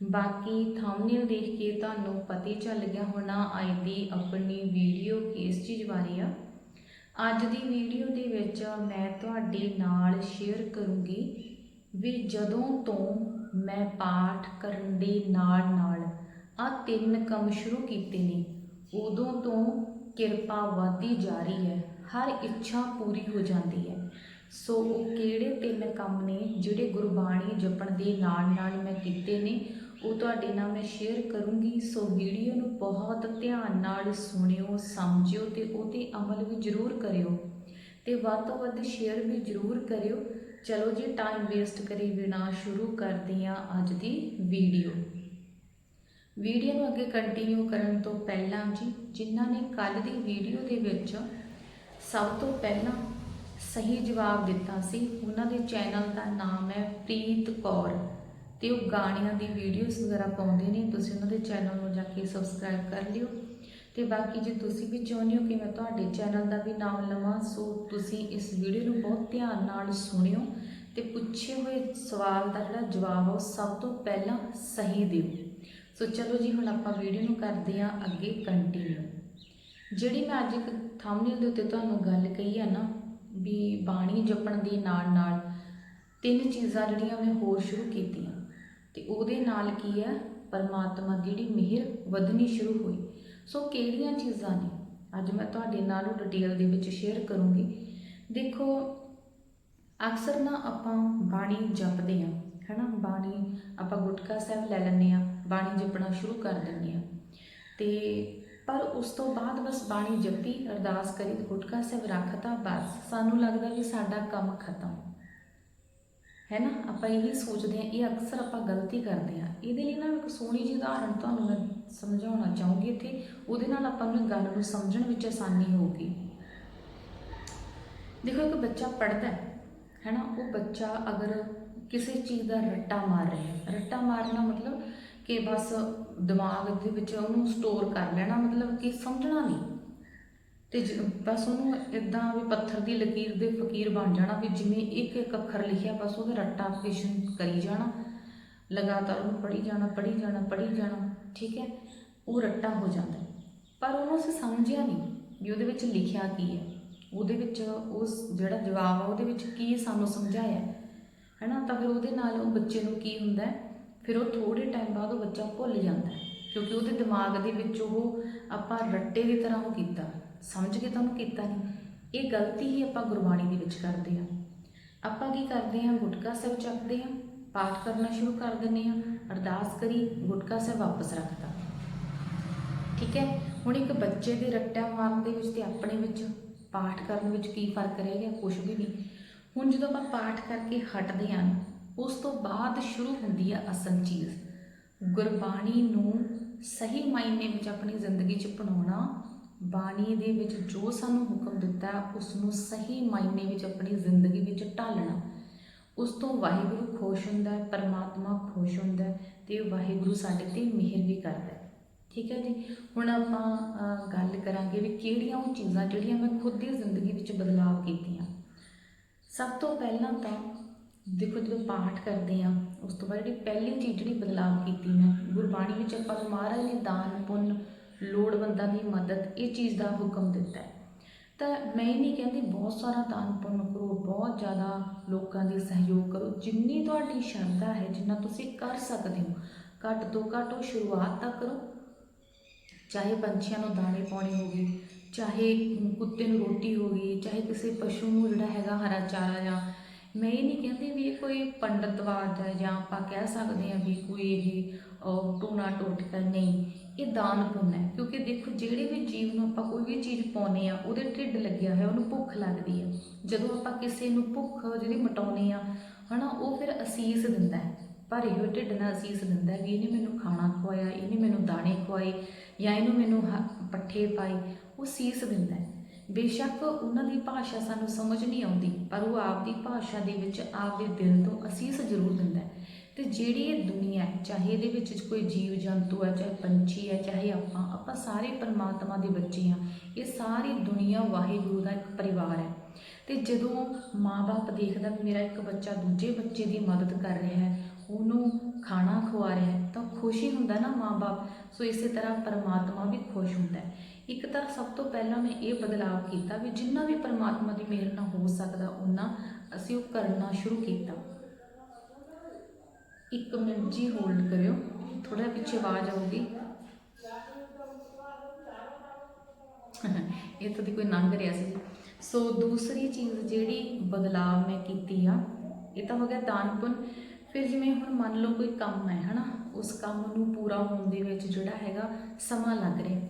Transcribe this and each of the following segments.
ਬਾਕੀ ਥੰਬਨੇਲ ਦੇਖ ਕੇ ਤੁਹਾਨੂੰ ਪਤਾ ਚੱਲ ਗਿਆ ਹੋਣਾ ਅੱਜ ਦੀ ਆਪਣੀ ਵੀਡੀਓ ਕਿਸ ਚੀਜ਼ ਬਾਰੇ ਆ। ਅੱਜ ਦੀ ਵੀਡੀਓ ਦੇ ਵਿੱਚ ਮੈਂ ਤੁਹਾਡੇ ਨਾਲ ਸ਼ੇਅਰ ਕਰੂੰਗੀ ਵੀ ਜਦੋਂ ਤੋਂ ਮੈਂ ਪਾਠ ਕਰਨ ਦੇ ਨਾਲ ਨਾਲ ਆ ਤਿੰਨ ਕੰਮ ਸ਼ੁਰੂ ਕੀਤੇ ਨੇ, ਉਦੋਂ ਤੋਂ ਕਿਰਪਾ ਵਧਦੀ ਜਾ ਰਹੀ ਹੈ, ਹਰ ਇੱਛਾ ਪੂਰੀ ਹੋ ਜਾਂਦੀ ਹੈ। ਸੋ ਉਹ ਕਿਹੜੇ ਤਿੰਨ ਕੰਮ ਨੇ ਜਿਹੜੇ ਗੁਰਬਾਣੀ ਜਪਣ ਦੇ ਨਾਲ ਨਾਲ ਮੈਂ ਕੀਤੇ ਨੇ ਉਹ ਤੁਹਾਡੇ ਨਾਲ ਮੈਂ ਸ਼ੇਅਰ ਕਰੂੰਗੀ। ਸੋ ਵੀਡੀਓ ਨੂੰ ਬਹੁਤ ਧਿਆਨ ਨਾਲ ਸੁਣਿਓ, ਸਮਝਿਓ ਤੇ ਉਹਤੇ ਅਮਲ ਵੀ ਜ਼ਰੂਰ ਕਰਿਓ। ਤੇ ਵੱਧ ਤੋਂ ਵੱਧ ਸ਼ੇਅਰ ਵੀ ਜ਼ਰੂਰ ਕਰਿਓ। ਚਲੋ ਜੀ ਟਾਈਮ ਵੇਸਟ ਕਰੀ ਬਿਨਾ ਸ਼ੁਰੂ ਕਰਦੇ ਹਾਂ ਅੱਜ ਦੀ ਵੀਡੀਓ ਵੀਡੀਓ ਨੂੰ ਅੱਗੇ ਕੰਟੀਨਿਊ ਕਰਨ ਤੋਂ ਪਹਿਲਾਂ ਜੀ, ਜਿਨ੍ਹਾਂ ਨੇ ਕੱਲ ਦੀ ਵੀਡੀਓ ਦੇ ਵਿੱਚ ਸਭ ਤੋਂ ਪਹਿਲਾਂ ਸਹੀ ਜਵਾਬ ਦਿੱਤਾ ਸੀ, ਉਹਨਾਂ ਦੇ ਚੈਨਲ ਦਾ ਨਾਮ ਹੈ ਪ੍ਰੀਤ ਕੌਰ। ਤੇ ਉਹ ਗਾਣਿਆਂ ਦੀ ਵੀਡੀਓਜ਼ ਵਗੈਰਾ ਪਾਉਂਦੇ ਨੇ, ਤੁਸੀਂ ਉਹਨਾਂ ਦੇ ਚੈਨਲ ਨੂੰ ਜਾ ਕੇ ਸਬਸਕ੍ਰਾਈਬ ਕਰ ਲਿਓ। ਤੇ ਬਾਕੀ ਜੇ ਤੁਸੀਂ ਵੀ ਚਾਹੁੰਦੇ ਹੋ ਕਿ ਮੈਂ ਤੁਹਾਡੇ ਚੈਨਲ ਦਾ ਵੀ ਨਾਮ ਲਵਾਂ, ਸੋ ਤੁਸੀਂ ਇਸ ਵੀਡੀਓ ਨੂੰ ਬਹੁਤ ਧਿਆਨ ਨਾਲ ਸੁਣਿਓ ਤੇ ਪੁੱਛੇ ਹੋਏ ਸਵਾਲ ਦਾ ਜਿਹੜਾ ਜਵਾਬ ਆ ਉਹ ਸਭ ਤੋਂ ਪਹਿਲਾਂ ਸਹੀ ਦਿਓ। ਸੋ ਚਲੋ ਜੀ, ਹੁਣ ਆਪਾਂ ਵੀਡੀਓ ਨੂੰ ਕਰਦੇ ਹਾਂ ਅੱਗੇ ਕੰਟੀਨਿਊ ਜਿਹੜੀ ਮੈਂ ਅੱਜ ਇੱਕ ਥੰਬਨੇਲ ਦੇ ਉੱਤੇ ਤੁਹਾਨੂੰ ਗੱਲ ਕਹੀ ਆ ਨਾ, ਵੀ ਬਾਣੀ ਜਪਣ ਦੇ ਨਾਲ ਨਾਲ ਤਿੰਨ ਚੀਜ਼ਾਂ ਜਿਹੜੀਆਂ ਮੈਂ ਹੋਰ ਸ਼ੁਰੂ ਕੀਤੀਆਂ। ਤੇ ਉਹਦੇ ਨਾਲ ਕੀ ਹੈ? ਪਰਮਾਤਮਾ ਜਿਹੜੀ ਮਿਹਰ ਵਧਣੀ ਸ਼ੁਰੂ ਹੋਈ। ਸੋ ਕਿਹੜੀਆਂ ਚੀਜ਼ਾਂ ਨੇ? ਅੱਜ ਮੈਂ ਤੁਹਾਡੇ ਨਾਲ ਉਹ ਡਿਟੇਲ ਦੇ ਵਿੱਚ ਸ਼ੇਅਰ ਕਰੂੰਗੀ। ਦੇਖੋ, ਅਕਸਰ ਨਾ ਆਪਾਂ ਬਾਣੀ ਜਪਦੇ ਆ ਹੈਨਾ? ਬਾਣੀ ਆਪਾਂ ਗੁਟਕਾ ਸਾਹਿਬ ਲੈ ਲੈਂਦੇ ਆ ਬਾਣੀ ਜਪਣਾ ਸ਼ੁਰੂ ਕਰ ਦਿੰਦੇ ਆ ਤੇ ਪਰ ਉਸ ਤੋਂ ਬਾਅਦ ਬਸ ਬਾਣੀ ਜਪੀ, ਅਰਦਾਸ ਕਰੀ, ਗੁਟਕਾ ਸਾਹਿਬ ਰੱਖਤਾ, ਬਸ। ਸਾਨੂੰ ਲੱਗਦਾ ਵੀ ਸਾਡਾ ਕੰਮ ਖਤਮ। ਹੈ ਨਾ? ਆਪਾਂ ਇਹੀ ਸੋਚਦੇ ਆ ਇਹ ਅਕਸਰ ਆਪਾਂ ਗਲਤੀ ਕਰਦੇ ਆ ਇਹਦੇ ਲਈ ਨਾ ਇੱਕ ਸੋਹਣੀ ਜਿਹੀ ਉਦਾਹਰਣ ਤੁਹਾਨੂੰ ਮੈਂ ਸਮਝਾਉਣਾ ਚਾਹੂੰਗੀ ਇੱਥੇ। ਉਹਦੇ ਨਾਲ ਆਪਾਂ ਨੂੰ ਗੱਲ ਨੂੰ ਸਮਝਣ ਵਿੱਚ ਆਸਾਨੀ ਹੋਊਗੀ। ਦੇਖੋ, ਇੱਕ ਬੱਚਾ ਪੜਦਾ ਹੈ ਹੈ ਨਾ? ਉਹ ਬੱਚਾ ਅਗਰ ਕਿਸੇ ਚੀਜ਼ ਦਾ ਰੱਟਾ ਮਾਰ ਰਿਹਾ ਰੱਟਾ ਮਾਰਨਾ ਮਤਲਬ ਕਿ ਬਸ ਦਿਮਾਗ ਦੇ ਵਿੱਚ ਉਹਨੂੰ ਸਟੋਰ ਕਰ ਲੈਣਾ ਮਤਲਬ ਕਿ ਸਮਝਣਾ ਨਹੀਂ। ਤੇ ਜ- ਬਸ ਉਹਨੂੰ ਇਦਾਂ ਵੀ ਪੱਥਰ ਦੀ ਲਕੀਰ ਦੇ ਫਕੀਰ ਬਣ ਜਾਣਾ ਵੀ ਜਿਵੇਂ ਇੱਕ ਇੱਕ ਅੱਖਰ ਲਿਖਿਆ, ਬਸ ਉਹਦਾ ਰੱਟਾ ਪੇਸ਼ਨ ਕਰੀ ਜਾਣਾ। ਲਗਾਤਾਰ ਉਹਨੂੰ ਪੜ੍ਹੀ ਜਾਣਾ ਪੜ੍ਹੀ ਜਾਣਾ ਪੜ੍ਹੀ ਜਾਣਾ, ਠੀਕ ਹੈ? ਉਹ ਰੱਟਾ ਹੋ ਜਾਂਦਾ। ਹੈ। ਪਰ ਉਹਨੂੰ ਅਸੀਂ ਸਮਝਿਆ ਨਹੀਂ ਵੀ ਉਹਦੇ ਵਿੱਚ ਲਿਖਿਆ ਕੀ ਹੈ। ਉਹਦੇ ਵਿੱਚ ਉਸ ਜਿਹੜਾ ਜਵਾਬ ਆ, ਉਹਦੇ ਵਿੱਚ ਕੀ ਸਾਨੂੰ ਸਮਝਾਇਆ ਹੈ? ਹੈਨਾ? ਤਾਂ ਫਿਰ ਉਹਦੇ ਨਾਲ ਉਹ ਬੱਚੇ ਨੂੰ ਕੀ ਹੁੰਦਾ ਹੈ? ਫਿਰ ਉਹ ਥੋੜੇ ਟਾਈਮ ਬਾਅਦ ਉਹ ਬੱਚਾ ਭੁੱਲ ਜਾਂਦਾ ਹੈ। ਕਿਉਂਕਿ ਉਹਦੇ ਦਿਮਾਗ ਦੇ ਵਿੱਚ ਉਹ ਆਪਾਂ ਰੱਟੇ ਦੀ ਤਰ੍ਹਾਂ ਉਹ ਕੀਤਾ। ਸਮਝ ਕੇ ਤੁਹਾਨੂੰ ਕੀਤਾ ਨਹੀਂ ਇਹ ਗਲਤੀ ਹੀ ਆਪਾਂ ਗੁਰਬਾਣੀ ਦੇ ਵਿੱਚ ਕਰਦੇ ਹਾਂ। ਆਪਾਂ ਕੀ ਕਰਦੇ ਹਾਂ? ਗੁਟਕਾ ਸਾਹਿਬ ਚੱਕਦੇ ਹਾਂ, ਪਾਠ ਕਰਨਾ ਸ਼ੁਰੂ ਕਰ ਦਿੰਦੇ ਹਾਂ। ਅਰਦਾਸ ਕਰੀ, ਗੁਟਕਾ ਸਾਹਿਬ ਵਾਪਸ ਰੱਖਤਾ। ਠੀਕ ਹੈ? ਹੁਣ ਇੱਕ ਬੱਚੇ ਦੇ ਰੱਟਾ ਮਾਰਨ ਦੇ ਵਿੱਚ ਤੇ ਆਪਣੇ ਵਿੱਚ ਪਾਠ ਕਰਨ ਵਿੱਚ ਕੀ ਫ਼ਰਕ ਰਹਿ ਗਿਆ? ਕੁਝ ਵੀ ਨਹੀਂ। ਹੁਣ ਜਦੋਂ ਆਪਾਂ ਪਾਠ ਕਰਕੇ ਹਟਦੇ ਹਾਂ, ਉਸ ਤੋਂ ਬਾਅਦ ਸ਼ੁਰੂ ਹੁੰਦੀ ਆ ਅਸਲ ਚੀਜ਼। ਗੁਰਬਾਣੀ ਨੂੰ ਸਹੀ ਮਾਇਨੇ ਵਿੱਚ ਆਪਣੀ ਜ਼ਿੰਦਗੀ 'ਚ ਅਪਣਾਉਣਾ ਬਾਣੀ ਦੇ ਵਿੱਚ ਜੋ ਸਾਨੂੰ ਹੁਕਮ ਦਿੱਤਾ ਉਸ ਨੂੰ ਸਹੀ ਮਾਇਨੇ ਵਿੱਚ ਆਪਣੀ ਜ਼ਿੰਦਗੀ ਵਿੱਚ ਢਾਲਣਾ। ਉਸ ਤੋਂ ਵਾਹਿਗੁਰੂ ਖੁਸ਼ ਹੁੰਦਾ ਹੈ, ਪਰਮਾਤਮਾ ਖੁਸ਼ ਹੁੰਦਾ ਹੈ ਤੇ ਵਾਹਿਗੁਰੂ ਸਾਡੇ ਤੇ ਮਿਹਰ ਵੀ ਕਰਦਾ ਹੈ। ਠੀਕ ਹੈ ਜੀ? ਹੁਣ ਆਪਾਂ ਗੱਲ ਕਰਾਂਗੇ ਵੀ ਕਿਹੜੀਆਂ ਉਹ ਚੀਜ਼ਾਂ ਜਿਹੜੀਆਂ ਮੈਂ ਖੁਦ ਦੀ ਜ਼ਿੰਦਗੀ ਵਿੱਚ ਬਦਲਾਅ ਕੀਤੀਆਂ। ਸਭ ਤੋਂ ਪਹਿਲਾਂ ਤਾਂ ਦੇਖੋ, ਜਦੋਂ ਪਾਠ ਕਰਦੇ ਆ ਉਸ ਤੋਂ ਬਾਅਦ ਜਿਹੜੀ ਪਹਿਲੀ ਚੀਜ਼ ਜਿਹੜੀ ਬਦਲਾਅ ਕੀਤੀ ਮੈਂ, ਗੁਰਬਾਣੀ ਵਿੱਚ ਆਪਾਂ ਨੂੰ ਮਹਾਰਾਜ ਨੇ ਦਾਨ, ਪੁੰਨ ਲੋੜਵੰਦਾਂ ਦੀ ਮਦਦ ਇਹ ਚੀਜ਼ ਦਾ ਹੁਕਮ ਦਿੱਤਾ ਹੈ। ਤਾਂ ਮੈਂ ਇਹ ਨਹੀਂ ਕਹਿੰਦੀ ਬਹੁਤ ਸਾਰਾ ਦਾਨ ਪੁੰਨ ਕਰੋ ਬਹੁਤ ਜ਼ਿਆਦਾ ਲੋਕਾਂ ਦੀ ਸਹਿਯੋਗ ਕਰੋ ਜਿੰਨੀ ਤੁਹਾਡੀ ਸ਼ਰਧਾ ਹੈ ਜਿੰਨਾ ਤੁਸੀਂ ਕਰ ਸਕਦੇ ਹੋ ਘੱਟ ਤੋਂ ਘੱਟ ਉਹ ਸ਼ੁਰੂਆਤ ਤਾਂ ਕਰੋ। ਚਾਹੇ ਪੰਛੀਆਂ ਨੂੰ ਦਾਣੇ ਪਾਉਣੇ ਹੋ ਗਏ ਚਾਹੇ ਕੁੱਤੇ ਨੂੰ ਰੋਟੀ ਹੋ ਗਈ ਚਾਹੇ ਕਿਸੇ ਪਸ਼ੂ ਨੂੰ ਜਿਹੜਾ ਹੈਗਾ ਹਰਾ ਚਾਰਾ ਜਾਂ ਮੈਂ ਇਹ ਨਹੀਂ ਕਹਿੰਦੀ ਵੀ ਇਹ ਕੋਈ ਪੰਡਤਵਾਦ ਹੈ ਜਾਂ ਆਪਾਂ ਕਹਿ ਸਕਦੇ ਹਾਂ ਵੀ ਕੋਈ ਇਹ ਅਹ, ਟੂਣਾ ਟੋਟਕਾ ਨਹੀਂ। ਇਹ ਦਾਨ ਪੁੰਨ ਹੈ, ਕਿਉਂਕਿ ਦੇਖੋ ਜਿਹੜੇ ਵੀ ਜੀਵ ਨੂੰ ਆਪਾਂ ਕੋਈ ਵੀ ਚੀਜ਼ ਪਾਉਨੇ ਆ ਉਹਦੇ ਢਿੱਡ ਲੱਗਿਆ ਹੋਇਆ, ਉਹਨੂੰ ਭੁੱਖ ਲੱਗਦੀ ਹੈ। ਜਦੋਂ ਆਪਾਂ ਕਿਸੇ ਨੂੰ ਭੁੱਖ ਜਿਹੜੀ ਮਟਾਉਨੇ ਆ ਹਨਾ, ਉਹ ਫਿਰ ਅਸੀਸ ਦਿੰਦਾ ਹੈ। ਭਰੇ ਹੋਏ ਢਿੱਡ ਨਾਲ ਅਸੀਸ ਦਿੰਦਾ ਵੀ ਇਹਨੇ ਮੈਨੂੰ ਖਾਣਾ ਖਵਾਇਆ, ਇਹਨੇ ਮੈਨੂੰ ਦਾਣੇ ਖਵਾਏ, ਜਾਂ ਇਹਨੂੰ ਮੈਨੂੰ ਹ- ਪੱਠੇ ਪਾਏ, ਉਹ ਸੀਸ ਦਿੰਦਾ ਹੈ। ਬੇਸ਼ੱਕ ਉਹਨਾਂ ਦੀ ਭਾਸ਼ਾ ਸਾਨੂੰ ਸਮਝ ਨਹੀਂ ਆਉਂਦੀ, ਪਰ ਉਹ ਆਪਦੀ ਭਾਸ਼ਾ ਦੇ ਵਿੱਚ ਆਪਦੇ ਦਿਲ ਤੋਂ ਅਸੀਸ ਜ਼ਰੂਰ ਦਿੰਦਾ ਹੈ। ਤੇ ਜਿਹੜੀ ਇਹ ਦੁਨੀਆ ਹੈ, ਚਾਹੇ ਇਹਦੇ ਵਿੱਚ ਕੋਈ ਜੀਵ ਜੰਤੂ ਹੈ, ਚਾਹੇ ਪੰਛੀ ਹੈ, ਚਾਹੇ ਆਪਾਂ ਆਪਾਂ ਸਾਰੇ ਪਰਮਾਤਮਾ ਦੇ ਬੱਚੇ ਹਾਂ। ਇਹ ਸਾਰੀ ਦੁਨੀਆ ਵਾਹਿਗੁਰੂ ਦਾ ਇੱਕ ਪਰਿਵਾਰ ਹੈ। ਤੇ ਜਦੋਂ ਮਾਂ-ਬਾਪ ਦੇਖਦਾ ਵੀ ਮੇਰਾ ਇੱਕ ਬੱਚਾ ਦੂਜੇ ਬੱਚੇ ਦੀ ਮਦਦ ਕਰ ਰਿਹਾ ਹੈ, ਉਹਨੂੰ ਖਾਣਾ ਖਵਾ ਰਿਹਾ ਹੈ, ਤਾਂ ਖੁਸ਼ੀ ਹੁੰਦਾ ਨਾ ਮਾਂ-ਬਾਪ। ਸੋ ਇਸੇ ਤਰ੍ਹਾਂ ਪਰਮਾਤਮਾ ਵੀ ਖੁਸ਼ ਹੁੰਦਾ ਹੈ। ਇੱਕ ਤਾਂ ਸਭ ਤੋਂ ਪਹਿਲਾਂ ਮੈਂ ਇਹ ਬਦਲਾਅ ਕੀਤਾ ਵੀ ਜਿੰਨਾ ਵੀ ਪਰਮਾਤਮਾ ਦੀ ਮਿਹਰ ਨਾਲ ਹੋ ਸਕਦਾ ਉਹਨਾਂ ਅਸੀਂ ਉਹ ਕਰਨਾ ਸ਼ੁਰੂ ਕੀਤਾ। ਇੱਕ ਮਿੰਟ ਜੀ ਹੋਲਡ ਕਰਿਓ ਥੋੜਾ ਪਿੱਛੇ ਆਵਾਜ਼ ਆਊਗੀ। ਇਹ ਤਾਂ ਦੀ ਕੋਈ ਲੰਘ ਰਿਹਾ ਸੀ। ਸੋ ਦੂਸਰੀ ਚੀਜ਼ ਜਿਹੜੀ ਬਦਲਾਅ ਮੈਂ ਕੀਤੀ ਆ, ਇਹ ਤਾਂ ਹੋ ਗਿਆ ਦਾਨ ਪੁੰਨ। ਫਿਰ ਜਿਵੇਂ ਹੁਣ ਮੰਨ ਲਓ ਕੋਈ ਕੰਮ ਹੈ, ਹਨਾ? ਉਸ ਕੰਮ ਨੂੰ ਪੂਰਾ ਹੋਣ ਦੇ ਵਿੱਚ ਜਿਹੜਾ ਹੈਗਾ ਸਮਾਂ ਲੱਗ ਰਿਹਾ।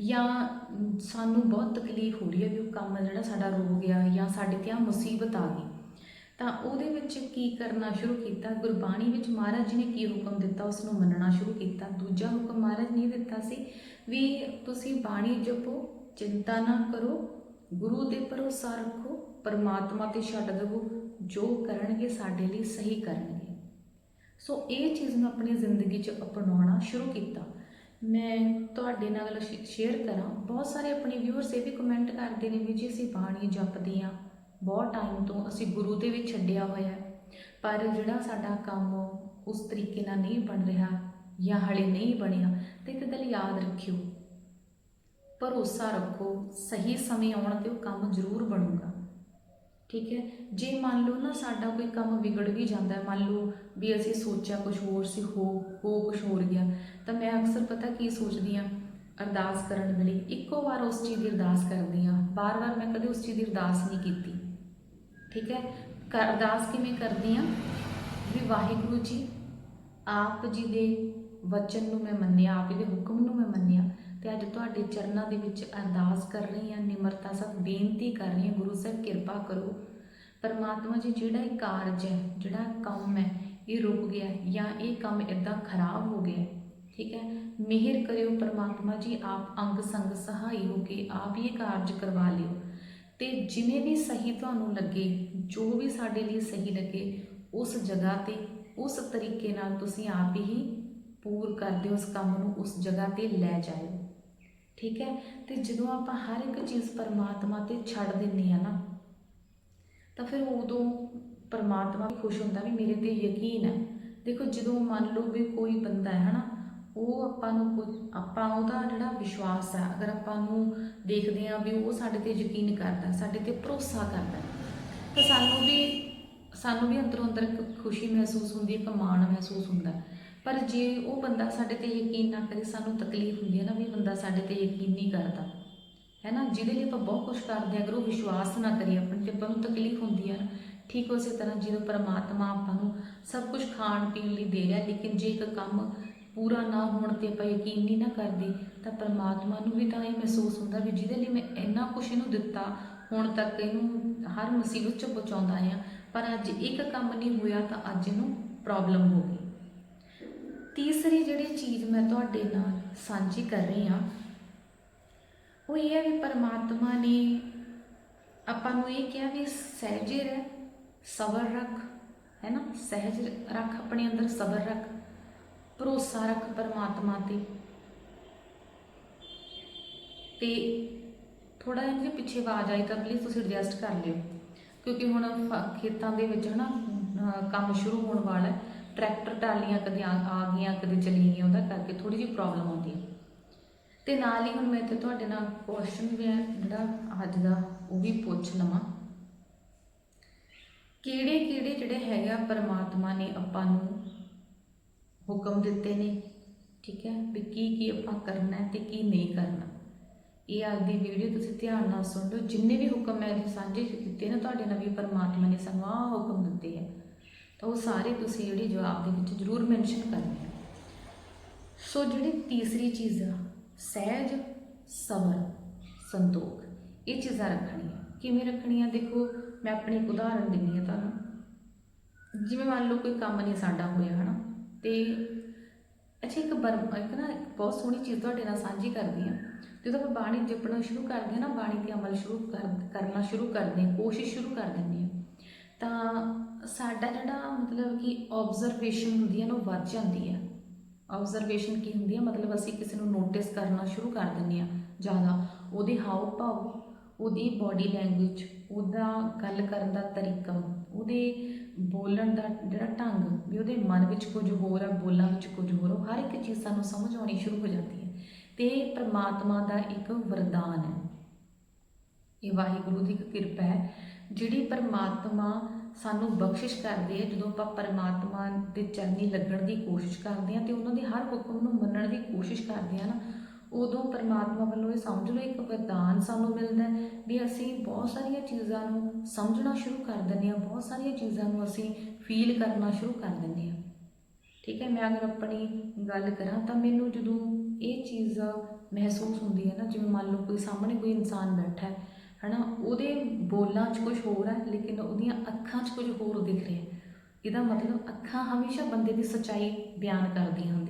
ਜਾਂ ਸਾਨੂੰ ਬਹੁਤ ਤਕਲੀਫ ਹੋ ਰਹੀ ਹੈ ਵੀ ਉਹ ਕੰਮ ਜਿਹੜਾ ਸਾਡਾ ਰੁਕ ਗਿਆ, ਜਾਂ ਸਾਡੇ ਤੇ ਆ ਮੁਸੀਬਤ ਆ ਗਈ। ਤਾਂ ਉਹਦੇ ਵਿੱਚ ਕੀ ਕਰਨਾ ਸ਼ੁਰੂ ਕੀਤਾ? ਗੁਰਬਾਣੀ ਵਿੱਚ ਮਹਾਰਾਜ ਜੀ ਨੇ ਕੀ ਹੁਕਮ ਦਿੱਤਾ? ਉਸ ਨੂੰ ਮੰਨਣਾ ਸ਼ੁਰੂ ਕੀਤਾ। ਦੂਜਾ ਹੁਕਮ ਮਹਾਰਾਜ ਨੇ ਇਹ ਦਿੱਤਾ ਸੀ ਵੀ ਤੁਸੀਂ ਬਾਣੀ ਜਪੋ, ਚਿੰਤਾ ਨਾ ਕਰੋ, ਗੁਰੂ 'ਤੇ ਭਰੋਸਾ ਰੱਖੋ, ਪਰਮਾਤਮਾ ਤੇ ਛੱਡ ਦੇਵੋ, ਜੋ ਕਰਨਗੇ ਸਾਡੇ ਲਈ ਸਹੀ ਕਰਨਗੇ। ਸੋ ਇਹ ਚੀਜ਼ ਨੂੰ ਆਪਣੀ ਜ਼ਿੰਦਗੀ 'ਚ ਅਪਣਾਉਣਾ ਸ਼ੁਰੂ ਕੀਤਾ। ਮੈਂ ਤੁਹਾਡੇ ਨਾਲ ਸ਼ੇਅਰ ਕਰਾਂ। ਬਹੁਤ ਸਾਰੇ ਆਪਣੇ ਵਿਊਅਰਸ ਇਹ ਵੀ ਕਮੈਂਟ ਕਰਦੇ ਨੇ ਵੀ ਜੀ ਅਸੀਂ ਬਾਣੀ ਜਪਦੇ ਹਾਂ। ਬਹੁਤ ਟਾਈਮ ਤੋਂ ਅਸੀਂ ਗੁਰੂ ਦੇ ਵੀ ਛੱਡਿਆ ਹੋਇਆ ਪਰ ਜਿਹੜਾ ਸਾਡਾ ਕੰਮ ਉਸ ਤਰੀਕੇ ਨਾਲ ਨਹੀਂ ਬਣ ਰਿਹਾ ਜਾਂ ਹਲੇ ਨਹੀਂ ਬਣਿਆ, ਤੇ ਇੱਕ ਗੱਲ ਯਾਦ ਰੱਖਿਓ, ਭਰੋਸਾ ਰੱਖੋ, ਸਹੀ ਸਮੇਂ ਆਉਣ ਤੇ ਉਹ ਕੰਮ ਜ਼ਰੂਰ ਬਣੂਗਾ। ਠੀਕ ਹੈ? ਜੇ ਮੰਨ ਲਓ ਨਾ ਸਾਡਾ ਕੋਈ ਕੰਮ ਵਿਗੜ ਵੀ ਜਾਂਦਾ ਹੈ, ਮੰਨ ਲਓ ਵੀ ਅਸੀਂ ਸੋਚਿਆ ਕੁਝ ਹੋਰ ਸੀ, ਹੋ ਹੋ ਕੁਝ ਹੋਰ ਗਿਆ, ਤਾਂ ਮੈਂ ਅਕਸਰ ਪਤਾ ਕੀ ਸੋਚਦੀ ਆ ਅਰਦਾਸ ਕਰਨ ਵੇਲੇ ਇੱਕੋ ਵਾਰ ਉਸ ਚੀਜ਼ ਦੀ ਅਰਦਾਸ ਕਰਦੀ ਆ ਬਾਰ-ਬਾਰ ਮੈਂ ਕਦੇ ਉਸ ਚੀਜ਼ ਦੀ ਅਰਦਾਸ ਨਹੀਂ ਕੀਤੀ। ਠੀਕ ਹੈ? ਕ- ਅਰਦਾਸ ਕਿਵੇਂ ਕਰਦੀ ਆ ਵੀ ਵਾਹਿਗੁਰੂ ਜੀ, ਆਪ ਜੀ ਦੇ ਵਚਨ ਨੂੰ ਮੈਂ ਮੰਨਿਆ, ਆਪ ਜੀ ਦੇ ਹੁਕਮ ਨੂੰ ਮੈਂ ਮੰਨਿਆ ਤੇ ਅੱਜ ਤੁਹਾਡੇ ਚਰਨਾਂ ਦੇ ਵਿੱਚ ਅਰਦਾਸ ਕਰ ਰਹੀ ਹਾਂ, ਨਿਮਰਤਾ ਸਭ ਬੇਨਤੀ ਕਰ ਰਹੀ ਹਾਂ, ਗੁਰੂ ਸਾਹਿਬ ਕਿਰਪਾ ਕਰੋ। ਪਰਮਾਤਮਾ ਜੀ, ਜਿਹੜਾ ਇਹ ਕਾਰਜ ਹੈ, ਜਿਹੜਾ ਕੰਮ ਹੈ, ਇਹ ਰੁਕ ਗਿਆ ਜਾਂ ਇਹ ਕੰਮ ਇਦਾਂ ਖਰਾਬ ਹੋ ਗਿਆ ਠੀਕ ਹੈ? ਮਿਹਰ ਕਰਿਓ ਪਰਮਾਤਮਾ ਜੀ, ਆਪ ਅੰਗ ਸੰਗ ਸਹਾਈ ਹੋ ਕੇ ਆਪ ਹੀ ਇਹ ਕਾਰਜ ਕਰਵਾ ਲਿਓ। ਤੇ ਜਿਵੇਂ ਵੀ ਸਹੀ ਤੁਹਾਨੂੰ ਲੱਗੇ, ਜੋ ਵੀ ਸਾਡੇ ਲਈ ਸਹੀ ਲੱਗੇ, ਉਸ ਜਗ੍ਹਾ ਤੇ, ਉਸ ਤਰੀਕੇ ਨਾਲ ਤੁਸੀਂ ਆਪ ਹੀ ਪੂਰ ਕਰਦੇ ਹੋ ਉਸ ਕੰਮ ਨੂੰ, ਉਸ ਜਗ੍ਹਾ ਤੇ ਲੈ ਜਾਇਓ। ਠੀਕ ਹੈ? ਤੇ ਜਦੋਂ ਆਪਾਂ ਹਰ ਇੱਕ ਚੀਜ਼ ਪਰਮਾਤਮਾ ਤੇ ਛੱਡ ਦਿੰਨੇ ਆ ਨਾ, ਤਾਂ ਫਿਰ ਉਦੋਂ ਪਰਮਾਤਮਾ ਵੀ ਖੁਸ਼ ਹੁੰਦਾ ਵੀ ਮੇਰੇ ਤੇ ਯਕੀਨ ਹੈ। ਦੇਖੋ ਜਦੋਂ ਮੰਨ ਲਓ ਵੀ ਕੋਈ ਬੰਦਾ ਹੈ ਹਨਾ ਉਹ ਆਪਾਂ ਨੂੰ ਕੁਝ, ਆਪਾਂ ਉਹਦਾ ਜਿਹੜਾ ਵਿਸ਼ਵਾਸ ਹੈ ਅਗਰ ਆਪਾਂ ਨੂੰ ਦੇਖਦੇ ਆ ਵੀ ਉਹ ਸਾਡੇ ਤੇ ਯਕੀਨ ਕਰਦਾ, ਸਾਡੇ ਤੇ ਭਰੋਸਾ ਕਰਦਾ, ਤਾਂ ਸਾਨੂੰ ਵੀ ਸਾਨੂੰ ਵੀ ਅੰਦਰੋਂ ਅੰਦਰ ਖੁਸ਼ੀ ਮਹਿਸੂਸ ਹੁੰਦੀ ਹੈ ਇੱਕ ਮਹਿਸੂਸ ਹੁੰਦਾ। ਪਰ ਜੇ ਉਹ ਬੰਦਾ ਸਾਡੇ ਤੇ ਯਕੀਨ ਨਾ ਕਰੇ, ਸਾਨੂੰ ਤਕਲੀਫ ਹੁੰਦੀ ਹੈ ਨਾ ਵੀ ਬੰਦਾ ਸਾਡੇ ਤੇ ਯਕੀਨ ਨਹੀਂ ਕਰਦਾ। ਹੈ ਨਾ? ਜਿਹਦੇ ਲਈ ਆਪਾਂ ਬਹੁਤ ਕੁਝ ਕਰਦੇ ਹਾਂ, ਅਗਰ ਉਹ ਵਿਸ਼ਵਾਸ ਨਾ ਕਰੇ ਆਪਣੇ ਤੇ, ਆਪਾਂ ਨੂੰ ਤਕਲੀਫ ਹੁੰਦੀ ਹੈ ਨਾ, ਠੀਕ ਉਸੇ ਤਰ੍ਹਾਂ ਜਦੋਂ ਪਰਮਾਤਮਾ ਆਪਾਂ ਨੂੰ ਸਭ ਕੁਝ ਖਾਣ ਪੀਣ ਲਈ ਦੇ ਰਿਹਾ, ਲੇਕਿਨ ਜੇ ਇੱਕ ਕੰਮ ਪੂਰਾ ਨਾ ਹੋਣ ਤੇ ਆਪਾਂ ਯਕੀਨ ਨਹੀਂ ਨਾ ਕਰਦੇ, ਤਾਂ ਪਰਮਾਤਮਾ ਨੂੰ ਵੀ ਤਾਂ ਇਹ ਮਹਿਸੂਸ ਹੁੰਦਾ ਵੀ ਜਿਹਦੇ ਲਈ ਮੈਂ ਇੰਨਾ ਕੁਛ ਇਹਨੂੰ ਦਿੱਤਾ, ਹੁਣ ਤੱਕ ਇਹਨੂੰ ਹਰ ਮੁਸੀਬਤ ਚ ਪਹੁੰਚਾਉਂਦਾ ਆ ਪਰ ਅੱਜ ਇੱਕ ਕੰਮ ਨਹੀਂ ਹੋਇਆ ਤਾਂ ਅੱਜ ਇਹਨੂੰ ਪ੍ਰੋਬਲਮ ਹੋ ਗਈ। ਤੀਸਰੀ ਜਿਹੜੀ ਚੀਜ਼ ਮੈਂ ਤੁਹਾਡੇ ਨਾਲ ਸਾਂਝੀ ਕਰ ਰਹੀ ਹਾਂ, ਉਹ ਇਹ ਹੈ ਵੀ ਪਰਮਾਤਮਾ ਨੇ ਆਪਾਂ ਨੂੰ ਇਹ ਕਿਹਾ ਵੀ ਸਹਿਜੇ ਰਹਿ, ਸਬਰ ਰੱਖ, ਹੈ ਨਾ? ਸਹਿਜ ਰੱਖ, ਆਪਣੇ ਅੰਦਰ ਸਬਰ ਰੱਖ। ਭਰੋਸਾ ਰੱਖ ਪਰਮਾਤਮਾ ਤੇ। ਤੇ ਥੋੜਾ ਜਿਹਾ ਜੇ ਪਿੱਛੇ ਆਵਾਜ਼ ਆਈ ਤਾਂ ਪਲੀਜ਼ ਤੁਸੀਂ ਐਡਜਸਟ ਕਰ ਲਿਓ। ਕਿਉਂਕਿ ਹੁਣ ਫ- ਖੇਤਾਂ ਦੇ ਵਿੱਚ ਹਨਾ, ਅਹ, ਕੰਮ ਸ਼ੁਰੂ ਹੋਣ ਵਾਲਾ ਹੈ। ਟਰੈਕਟਰ ਟਾਲੀਆਂ ਕਦੇ ਆ ਆ ਗਈਆਂ, ਕਦੇ ਚਲੀ ਗਈਆਂ, ਉਹਦਾ ਕਰਕੇ ਥੋੜੀ ਜਿਹੀ ਪ੍ਰੋਬਲਮ ਆਉਂਦੀ ਹੈ। ਤੇ ਨਾਲ ਹੀ ਹੁਣ ਮੈਂ ਤੇ ਤੁਹਾਡੇ ਨਾਲ ਕੁਐਸਚਨ ਵੀ ਹੈ, ਜਿਹੜਾ ਅੱਜ ਦਾ ਉਹ ਵੀ ਪੁੱਛ ਲਵਾਂ। ਕਿਹੜੇ ਕਿਹੜੇ ਜਿਹੜੇ ਹੈਗਾ ਪਰਮਾਤਮਾ ਨੇ ਆਪਾਂ ਨੂੰ ਹੁਕਮ ਦਿੱਤੇ ਨੇ, ਠੀਕ ਹੈ, ਵੀ ਕੀ ਕੀ ਆਪਾਂ ਕਰਨਾ ਹੈ ਤੇ ਕੀ ਨਹੀਂ ਕਰਨਾ। ਇਹ ਅੱਜ ਦੀ ਵੀਡੀਓ ਤੁਸੀਂ ਧਿਆਨ ਨਾਲ ਸੁਣ ਲਓ, ਜਿੰਨੇ ਵੀ ਹੁਕਮ ਮੈਂ ਅੱਜ ਸਾਂਝੇ ਕੀਤੇ ਨਾ, ਤੁਹਾਡੇ ਨਾਲ ਵੀ ਪਰਮਾਤਮਾ ਨੇ ਸਾਨੂੰ ਆਹ ਹੁਕਮ ਦਿੱਤੇ ਹੈ ਤਾਂ ਉਹ ਸਾਰੇ ਤੁਸੀਂ ਜਿਹੜੀ ਜਵਾਬ ਦੇ ਵਿੱਚ ਜ਼ਰੂਰ ਮੈਂਸ਼ਨ ਕਰਨੇ ਆ। ਸੋ ਜਿਹੜੀ ਤੀਸਰੀ ਚੀਜ਼ ਆ, ਸਹਿਜ, ਸਬਰ, ਸੰਤੋਖ, ਇਹ ਚੀਜ਼ਾਂ ਰੱਖਣੀਆਂ। ਕਿਵੇਂ ਰੱਖਣੀਆਂ? ਦੇਖੋ, ਮੈਂ ਆਪਣੀ ਇੱਕ ਉਦਾਹਰਨ ਦਿੰਨੀ ਆ ਤੁਹਾਨੂੰ। ਜਿਵੇਂ ਮੰਨ ਲਓ ਕੋਈ ਕੰਮ ਨਹੀਂ ਸਾਡਾ ਹੋਇਆ, ਹਨਾ? ਤੇ ਅੱਛਾ, ਇੱਕ ਬਰਮ ਇੱਕ ਨਾ ਇੱਕ ਬਹੁਤ ਸੋਹਣੀ ਚੀਜ਼ ਤੁਹਾਡੇ ਨਾਲ ਸਾਂਝੀ ਕਰਦੀ ਹਾਂ। ਜਦੋਂ ਆਪਾਂ ਬਾਣੀ ਜਪਣਾ ਸ਼ੁਰੂ ਕਰਦੇ ਹਾਂ ਨਾ, ਬਾਣੀ ਤੇ ਅਮਲ ਸ਼ੁਰੂ ਕਰ, ਕਰਨਾ ਸ਼ੁਰੂ ਕਰਦੇ ਹਾਂ, ਕੋਸ਼ਿਸ਼ ਸ਼ੁਰੂ ਕਰ ਦਿੰਦੇ ਹਾਂ, ਤਾਂ ਸਾਡਾ ਜਿਹੜਾ ਮਤਲਬ ਕਿ ਆਬਜ਼ਰਵੇਸ਼ਨ ਹੁੰਦੀ ਹੈ ਨਾ, ਉਹ ਵੱਧ ਜਾਂਦੀ ਹੈ। ਆਬਜ਼ਰਵੇਸ਼ਨ ਕੀ ਹੁੰਦੀ ਹੈ? ਮਤਲਬ ਅਸੀਂ ਕਿਸੇ ਨੂੰ ਨੋਟਿਸ ਕਰਨਾ ਸ਼ੁਰੂ ਕਰ ਦਿੰਦੇ ਹਾਂ ਜ਼ਿਆਦਾ। ਉਹਦੇ ਹਾਵ ਭਾਵ ਉਹਦੀ ਬਾਡੀ ਲੈਂਗੁਏਜ ਉਹਦਾ ਗੱਲ ਕਰਨ ਦਾ ਤਰੀਕਾ, ਉਹਦੇ ਬੋਲਣ ਦਾ ਜਿਹੜਾ ਢੰਗ ਵੀ ਉਹਦੇ ਮਨ ਵਿੱਚ ਕੁਝ ਹੋਰ ਹੈ ਬੋਲਾਂ ਵਿੱਚ ਕੁਝ ਹੋਰ ਉਹ ਹਰ ਇੱਕ ਚੀਜ਼ ਸਾਨੂੰ ਸਮਝ ਆਉਣੀ ਸ਼ੁਰੂ ਹੋ ਜਾਂਦੀ ਹੈ। ਤੇ ਇਹ ਪ੍ਰਮਾਤਮਾ ਦਾ ਇੱਕ ਵਰਦਾਨ ਹੈ। ਇਹ ਵਾਹਿਗੁਰੂ ਦੀ ਇੱਕ ਕਿਰਪਾ ਹੈ, ਜਿਹੜੀ ਪਰਮਾਤਮਾ ਸਾਨੂੰ ਬਖਸ਼ਿਸ਼ ਕਰਦੇ ਹੈ। ਜਦੋਂ ਆਪਾਂ ਪਰਮਾਤਮਾ ਦੇ ਚਰਨੀ ਲੱਗਣ ਦੀ ਕੋਸ਼ਿਸ਼ ਕਰਦੇ ਹਾਂ ਤੇ ਉਹਨਾਂ ਦੇ ਹਰ ਹੁਕਮ ਨੂੰ ਮੰਨਣ ਦੀ ਕੋਸ਼ਿਸ਼ ਕਰਦੇ ਹਾਂ ਨਾ ਉਦੋਂ ਪਰਮਾਤਮਾ ਵੱਲੋਂ ਇਹ ਸਮਝ ਲਓ, ਇੱਕ ਵਰਦਾਨ ਸਾਨੂੰ ਮਿਲਦਾ ਹੈ ਵੀ ਅਸੀਂ ਬਹੁਤ ਸਾਰੀਆਂ ਚੀਜ਼ਾਂ ਨੂੰ ਸਮਝਣਾ ਸ਼ੁਰੂ ਕਰ ਦਿੰਦੇ ਹਾਂ, ਬਹੁਤ ਸਾਰੀਆਂ ਚੀਜ਼ਾਂ ਨੂੰ ਅਸੀਂ ਫੀਲ ਕਰਨਾ ਸ਼ੁਰੂ ਕਰ ਦਿੰਦੇ ਹਾਂ। ਠੀਕ ਹੈ, ਮੈਂ ਅਗਰ ਆਪਣੀ ਗੱਲ ਕਰਾਂ ਤਾਂ ਮੈਨੂੰ ਜਦੋਂ ਇਹ ਚੀਜ਼ ਮਹਿਸੂਸ ਹੁੰਦੀ ਹੈ ਨਾ, ਜਿਵੇਂ ਮੰਨ ਲਓ ਕੋਈ ਸਾਹਮਣੇ ਕੋਈ ਇਨਸਾਨ ਬੈਠਾ ਹੈ, ਹਨਾ, ਉਹਦੇ ਬੋਲਾਂ 'ਚ ਕੁਝ ਹੋਰ ਹੈ, ਲੇਕਿਨ ਉਹਦੀਆਂ ਅੱਖਾਂ 'ਚ ਕੁਝ ਹੋਰ ਦਿਖ ਰਿਹਾ ਇਹਦਾ ਮਤਲਬ ਅੱਖਾਂ ਹਮੇਸ਼ਾ ਬੰਦੇ ਦੀ ਸੱਚਾਈ ਬਿਆਨ ਕਰਦੀਆਂ ਹੁੰਦੀਆਂ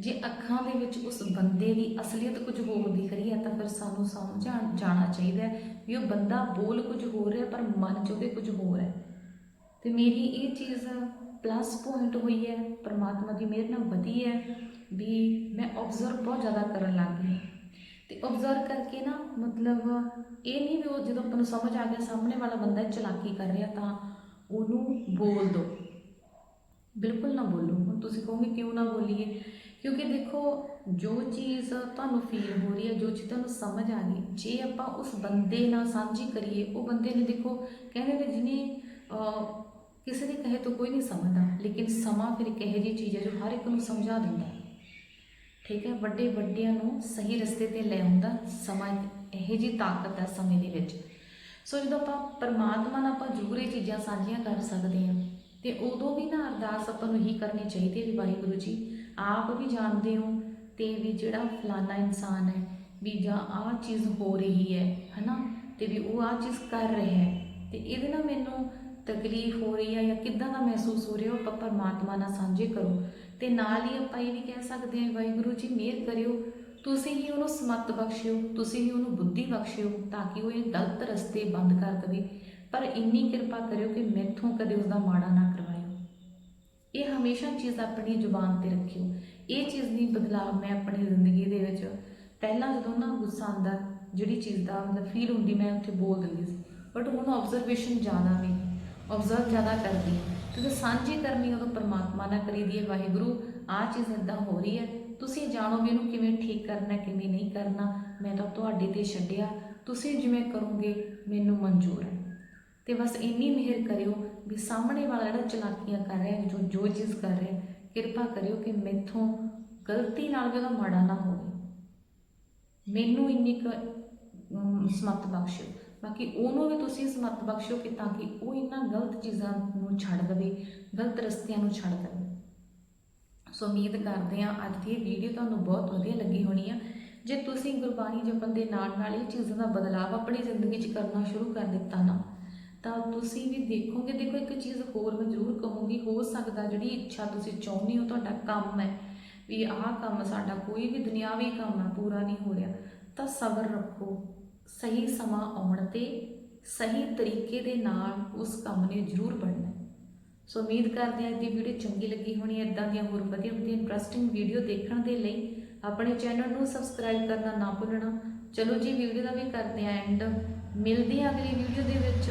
ਜੇ ਅੱਖਾਂ ਦੇ ਵਿੱਚ ਉਸ ਬੰਦੇ ਦੀ ਅਸਲੀਅਤ ਕੁਝ ਹੋਰ ਦਿਖ ਰਹੀ ਹੈ, ਤਾਂ ਫਿਰ ਸਾਨੂੰ ਸਮਝਾ, ਜਾਣਾ ਚਾਹੀਦਾ ਹੈ ਵੀ ਉਹ ਬੰਦਾ ਬੋਲ ਕੁਝ ਹੋਰ ਰਿਹਾ, ਪਰ ਮਨ 'ਚ ਉਹਦੇ ਕੁਝ ਹੋਰ ਹੈ। ਤੇ ਮੇਰੀ ਇਹ ਚੀਜ਼ ਪਲੱਸ ਪੁਆਇੰਟ ਹੋਈ ਹੈ, ਪਰਮਾਤਮਾ ਦੀ ਮਿਹਰ ਨਾਲ ਵਧੀ ਹੈ ਵੀ ਮੈਂ ਆਬਜ਼ਰਵ ਬਹੁਤ ਜ਼ਿਆਦਾ ਕਰਨ ਲੱਗ ਗਈ ਤੇ ਆਬਜ਼ਰਵ ਕਰਕੇ ਨਾ ਮਤਲਬ ਇਹ ਨਹੀਂ ਵੀ ਉਹ ਜਦੋਂ ਆਪਾਂ ਨੂੰ ਸਮਝ ਆ ਗਿਆ, ਸਾਹਮਣੇ ਵਾਲਾ ਬੰਦਾ ਚਲਾਕੀ ਕਰ ਰਿਹਾ, ਤਾਂ ਉਹਨੂੰ ਬੋਲ ਦੋ। ਬਿਲਕੁਲ ਨਾ ਬੋਲੋ। ਹੁਣ ਤੁਸੀਂ ਕਹੋਗੇ ਕਿਉਂ ਨਾ ਬੋਲੀਏ? ਕਿਉਂਕਿ ਦੇਖੋ, ਜੋ ਚੀਜ਼ ਤੁਹਾਨੂੰ ਫੀਲ ਹੋ ਰਹੀ ਹੈ, ਜੋ ਚੀਜ਼ ਤੁਹਾਨੂੰ ਸਮਝ ਆ ਗਈ ਜੇ ਆਪਾਂ ਉਸ ਬੰਦੇ ਨਾਲ ਸਾਂਝੀ ਕਰੀਏ, ਉਹ ਬੰਦੇ ਨੇ ਦੇਖੋ, ਕਹਿੰਦੇ ਨੇ ਜਿਹਨੇ ਕਿਸੇ ਦੇ ਕਹੇ ਤੋਂ ਕੋਈ ਨਹੀਂ ਸਮਝਦਾ, ਲੇਕਿਨ ਸਮਾਂ ਫਿਰ ਇੱਕ ਇਹੋ ਜਿਹੀ ਚੀਜ਼ ਹੈ ਜੋ ਹਰ ਇੱਕ ਨੂੰ ਸਮਝਾ ਦਿੰਦਾ ਠੀਕ ਹੈ? ਵੱਡੇ ਵੱਡਿਆਂ ਨੂੰ ਸਹੀ ਰਸਤੇ ਤੇ ਲੈ ਆਉਂਦਾ ਸਮਾਂ ਇਹੋ ਜਿਹੀ ਤਾਕਤ ਹੈ ਸਮੇਂ ਦੇ ਵਿੱਚ। ਸੋ ਜਦੋਂ ਆਪਾਂ ਪਰਮਾਤਮਾ ਨਾਲ ਆਪਾਂ ਜ਼ਰੂਰ ਚੀਜ਼ਾਂ ਸਾਂਝੀਆਂ ਕਰ ਸਕਦੇ ਹਾਂ, ਤੇ ਉਦੋਂ ਵੀ ਨਾ ਅਰਦਾਸ ਆਪਾਂ ਨੂੰ ਹੀ ਕਰਨੀ ਚਾਹੀਦੀ ਹੈ ਵਾਹਿਗੁਰੂ ਜੀ ਆਪ ਵੀ ਜਾਣਦੇ ਹੋ ਤੇ ਵੀ ਜਿਹੜਾ ਫਲਾਨਾ ਇਨਸਾਨ ਹੈ ਵੀ ਜਾਂ ਆਹ ਚੀਜ਼ ਹੋ ਰਹੀ ਹੈ, ਹਨਾ? ਤੇ ਵੀ ਉਹ ਆਹ ਚੀਜ਼ ਕਰ ਰਿਹਾ ਹੈ। ਤੇ ਇਹਦੇ ਨਾਲ ਮੈਨੂੰ ਤਕਲੀਫ ਹੋ ਰਹੀ ਹੈ ਜਾਂ ਕਿੱਦਾਂ ਦਾ ਮਹਿਸੂਸ ਹੋ ਰਿਹਾ ਉਹ ਆਪਾਂ ਪਰਮਾਤਮਾ ਨਾਲ ਸਾਂਝੇ ਕਰੋ। ਤੇ ਨਾਲ ਹੀ ਆਪਾਂ ਇਹ ਵੀ ਕਹਿ ਸਕਦੇ ਹਾਂ, ਵਾਹਿਗੁਰੂ ਜੀ, ਮਿਹਰ ਕਰਿਓ। ਤੁਸੀਂ ਹੀ ਉਹਨੂੰ ਸਮਤ ਬਖਸ਼ਿਓ, ਤੁਸੀਂ ਹੀ ਉਹਨੂੰ ਬੁੱਧੀ ਬਖਸ਼ਿਓ ਤਾਂ ਕਿ ਉਹ ਇਹ ਗਲਤ ਰਸਤੇ ਬੰਦ ਕਰ ਦੇਵੇ। ਪਰ ਇੰਨੀ ਕਿਰਪਾ ਕਰਿਓ ਕਿ ਮੈਥੋਂ ਕਦੇ ਉਸ ਦਾ ਮਾੜਾ ਨਾ ਕਰਵਾਇਓ ਇਹ ਹਮੇਸ਼ਾ ਚੀਜ਼ ਆਪਣੀ ਜ਼ੁਬਾਨ ਤੇ ਰੱਖਿਓ। ਇਹ ਚੀਜ਼ ਦੀ ਬਦਲਾਅ ਮੈਂ ਆਪਣੀ ਜ਼ਿੰਦਗੀ ਦੇ ਵਿੱਚ ਪਹਿਲਾਂ ਜਦੋਂ ਨਾ ਗੁੱਸਾ ਆਉਂਦਾ, ਜਿਹੜੀ ਚੀਜ਼ ਦਾ ਮਤਲਬ ਫੀਲ ਹੁੰਦੀ, ਮੈਂ ਉੱਥੇ ਬੋਲ ਦਿੰਦੀ ਸੀ। ਬਟ ਹੁਣ ਆਬਜ਼ਰਵੇਸ਼ਨ ਜ਼ਿਆਦਾ ਵੀ ਆਬਜ਼ਰਵ ਜ਼ਿਆਦਾ ਕਰਦੀ ਹਾਂ। ਕਿਉਂਕਿ ਸਾਂਝੀ ਕਰਨੀ ਉਦੋਂ ਪਰਮਾਤਮਾ ਨਾਲ ਕਰੀਦੀ ਹੈ, ਵਾਹਿਗੁਰੂ, ਆਹ ਚੀਜ਼ ਇਦਾਂ ਹੋ ਰਹੀ ਹੈ। ਤੁਸੀਂ ਜਾਣੋ ਵੀ ਇਹਨੂੰ ਕਿਵੇਂ ਠੀਕ ਕਰਨਾ, ਕਿਵੇਂ ਨਹੀਂ ਕਰਨਾ। ਮੈਂ ਤਾਂ ਤੁਹਾਡੇ ਤੇ ਛੱਡਿਆ। ਤੁਸੀਂ ਜਿਵੇਂ ਕਰੋਗੇ, ਮੈਨੂੰ ਮਨਜ਼ੂਰ ਹੈ। ਤੇ ਬਸ ਇੰਨੀ ਮਿਹਰ ਕਰਿਓ ਵੀ ਸਾਹਮਣੇ ਵਾਲਾ ਜਿਹੜਾ ਚਲਾਕੀਆਂ ਕਰ ਰਿਹਾ ਜੋ ਜੋ ਚੀਜ਼ ਕਰ ਰਿਹਾ ਕਿਰਪਾ ਕਰਿਓ ਕਿ ਮੈਥੋਂ ਗਲਤੀ ਨਾਲ ਵੀ ਉਹਦਾ ਮਾੜਾ ਨਾ ਹੋਵੇ। ਮੈਨੂੰ ਇੰਨੀ ਕੁ ਅਮ, ਸਮੱਤ ਬਖਸ਼ਿਓ। ਬਾਕੀ ਉਹਨੂੰ ਵੀ ਤੁਸੀਂ ਸਮੱਤ ਬਖਸ਼ਿਓ ਕਿ ਤਾਂ ਕਿ ਉਹ ਇਹਨਾਂ ਗਲਤ ਚੀਜ਼ਾਂ ਨੂੰ ਛੱਡ ਦੇਵੇ ਗਲਤ ਰਸਤਿਆਂ ਨੂੰ ਛੱਡ ਦੇਵੇ। ਸੋ ਉਮੀਦ ਕਰਦੇ ਹਾਂ ਅੱਜ ਦੀ ਇਹ ਵੀਡੀਓ ਤੁਹਾਨੂੰ ਬਹੁਤ ਵਧੀਆ ਲੱਗੀ ਹੋਣੀ ਆ। ਜੇ ਤੁਸੀਂ ਗੁਰਬਾਣੀ ਜਪਣ ਦੇ ਨਾਲ ਨਾਲ ਇਹ ਚੀਜ਼ਾਂ ਦਾ ਬਦਲਾਅ ਆਪਣੀ ਜ਼ਿੰਦਗੀ 'ਚ ਕਰਨਾ ਸ਼ੁਰੂ ਕਰ ਦਿੱਤਾ ਨਾ ਤਾਂ ਤੁਸੀਂ ਵੀ ਦੇਖੋਗੇ, ਦੇਖੋ ਇੱਕ ਚੀਜ਼ ਹੋਰ ਮੈਂ ਜ਼ਰੂਰ ਕਹੂੰਗੀ, ਹੋ ਸਕਦਾ ਜਿਹੜੀ ਇੱਛਾ ਤੁਸੀਂ ਚਾਹੁੰਦੇ ਹੋ, ਤੁਹਾਡਾ ਕੰਮ ਹੈ, ਵੀ ਆਹ ਕੰਮ ਸਾਡਾ ਕੋਈ ਵੀ ਦੁਨਿਆਵੀ ਕੰਮ ਹੈ, ਪੂਰਾ ਨਹੀਂ ਹੋ ਰਿਹਾ, ਤਾਂ ਸਬਰ ਰੱਖੋ, ਸਹੀ ਸਮਾਂ ਆਉਣ ਤੇ ਸਹੀ ਤਰੀਕੇ ਦੇ ਨਾਲ ਉਸ ਕੰਮ ਨੇ ਜ਼ਰੂਰ ਬਣਨਾ ਸੋ ਉਮੀਦ ਕਰਦੇ ਹਾਂ ਅੱਜ ਦੀ ਵੀਡੀਓ ਚੰਗੀ ਲੱਗੀ ਹੋਣੀ ਹੈ ਇਦਾਂ ਦੀਆਂ ਹੋਰ ਵਧੀਆ ਵਧੀਆ ਇੰਟਰਸਟਿੰਗ ਵੀਡੀਓ ਦੇਖਣ ਦੇ ਲਈ ਆਪਣੇ ਚੈਨਲ ਨੂੰ ਸਬਸਕ੍ਰਾਈਬ ਕਰਨਾ ਨਾ ਭੁੱਲਣਾ। ਚਲੋ ਜੀ ਵੀਡੀਓ ਦਾ ਵੀ ਕਰਦੇ ਹਾਂ ਐਂਡ ਮਿਲਦੇ ਹਾਂ ਅਗਲੀ ਵੀਡੀਓ ਦੇ ਵਿੱਚ।